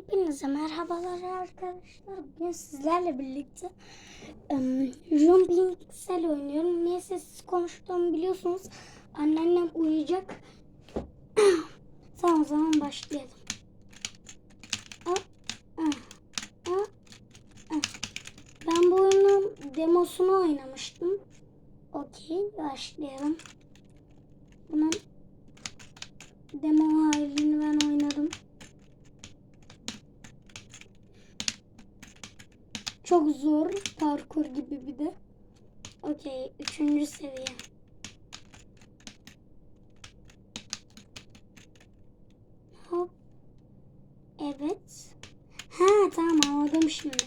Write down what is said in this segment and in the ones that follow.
Hepinize merhabalar arkadaşlar. Bugün sizlerle birlikte um, Jumping Cell oynuyorum. Niye sessiz konuştuğumu biliyorsunuz. Anneannem uyuyacak. tamam o zaman başlayalım. Ben bu oyunun demosunu oynamıştım. Okey başlayalım. Bunun demo Zor parkur gibi bir de. Okey. Üçüncü seviye. Hop. Evet. Ha tamam anladım şimdi.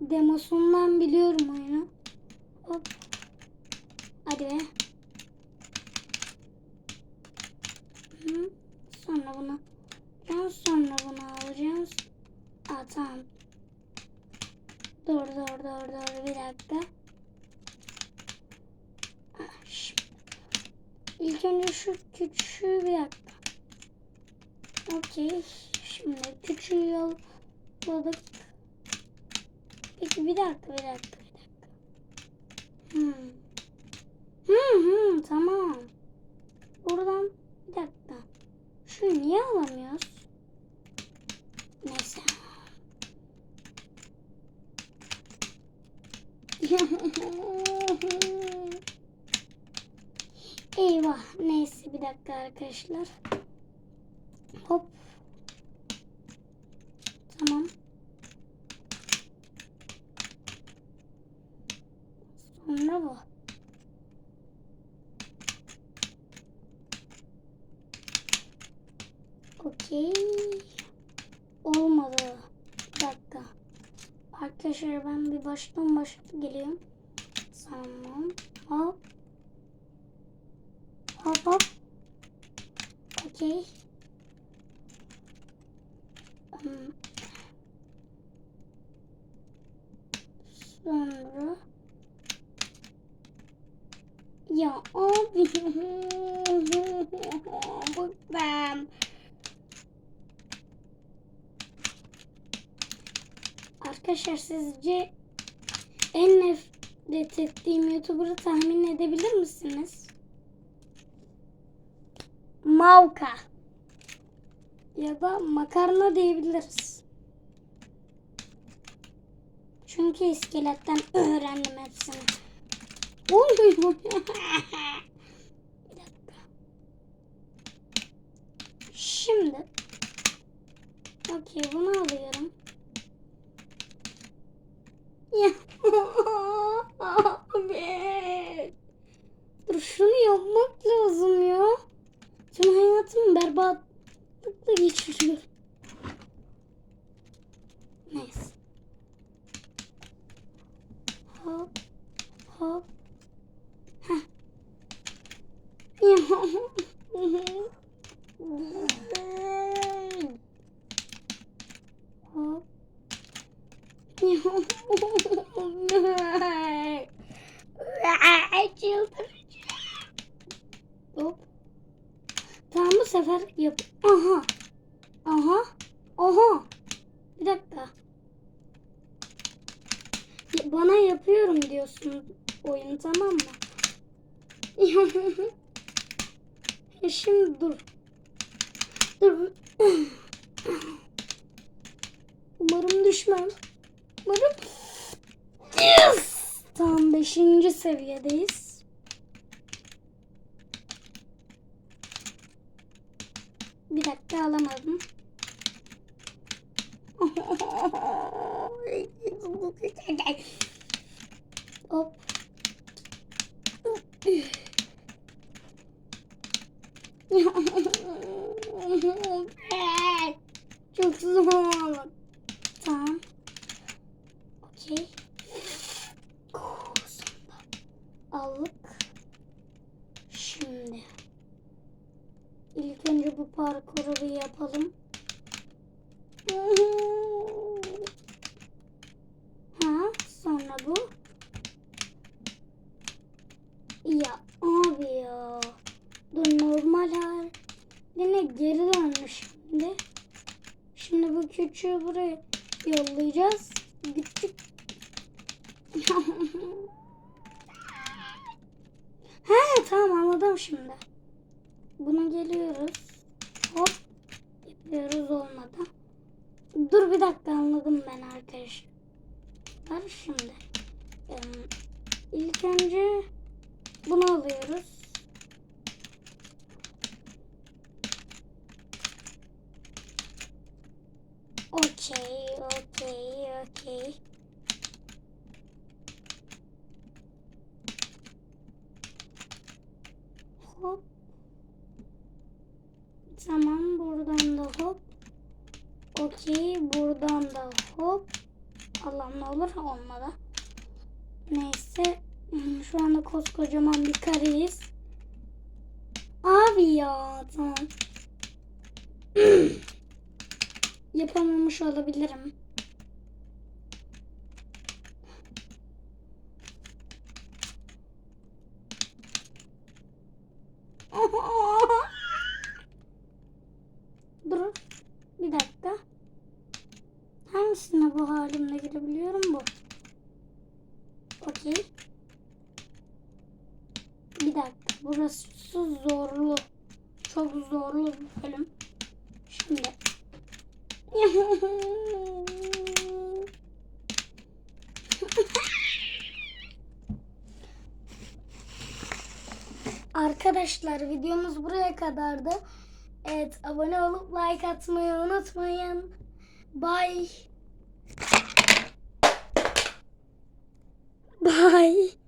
Demosundan biliyorum oyunu. Hop. Hadi be. Hı. Sonra bunu daha sonra bunu alacağız. Aa. Dur dur dur dur bir dakika. Ah, şimdi. İlk önce şu küçüğü bir dakika. Okey. Şimdi küçüğü yolladık. Peki bir dakika bir dakika bir dakika. Hmm. Hmm hmm tamam. Buradan bir dakika. Şunu niye alamıyoruz? Neyse. Eyvah. Neyse bir dakika arkadaşlar. Hop. Tamam. Sonra bu. Okey. Olmadı. Bir dakika. Arkadaşlar ben bir baştan başa geliyorum. Tamam. Hop. Hop hop. Okey. Sonra ya abi bıktım. Arkadaşlar sizce en nefret ettiğim YouTuber'ı tahmin edebilir misiniz? Mauka. Ya da makarna diyebiliriz. Çünkü iskeletten öğrendim hepsini. Dakika. Şimdi. Okey bunu alıyorum. Ya abi. Dur şunu yapmak lazım ya. Tüm hayatımı berbatlıkla geçiriyorum. Neyse. Hop. Hop. Heh. Hop. Çıldıracağım. Hop. Tamam bu sefer yap. Aha. Aha. Aha. Bir dakika. Bana yapıyorum diyorsun oyun tamam mı? Ya Şimdi dur. Dur. Umarım düşmem. Umarım. Yes! Tam 5. seviyedeyiz. Bir dakika alamadım. Hop. Çok zor. Tamam. Okey. Aldık. Şimdi. İlk önce bu parkuru bir yapalım. Ha, sonra bu. Ya abi ya. Dur normal hal. Yine geri dönmüş şimdi. Şimdi bu küçüğü buraya yollayacağız. Gittik. He tamam anladım şimdi. Buna geliyoruz. Hop. Yapıyoruz olmadı. Dur bir dakika anladım ben arkadaşlar. Şimdi. Em, ilk önce bunu alıyoruz. Okey, okey, okey. Hop. Tamam buradan da hop. Okey buradan da hop. Allah'ım ne olur olmadı. Neyse. hmm, Şu anda koskocaman bir kareyiz. Abi ya tamam. Yapamamış olabilirim. Dur. Bir dakika. Hangisine bu halimle girebiliyorum bu? Okey. Bir dakika. Burası zorlu. Çok zorlu bir bölüm. Şimdi. Arkadaşlar videomuz buraya kadardı. Evet abone olup like atmayı unutmayın. Bye. Bye.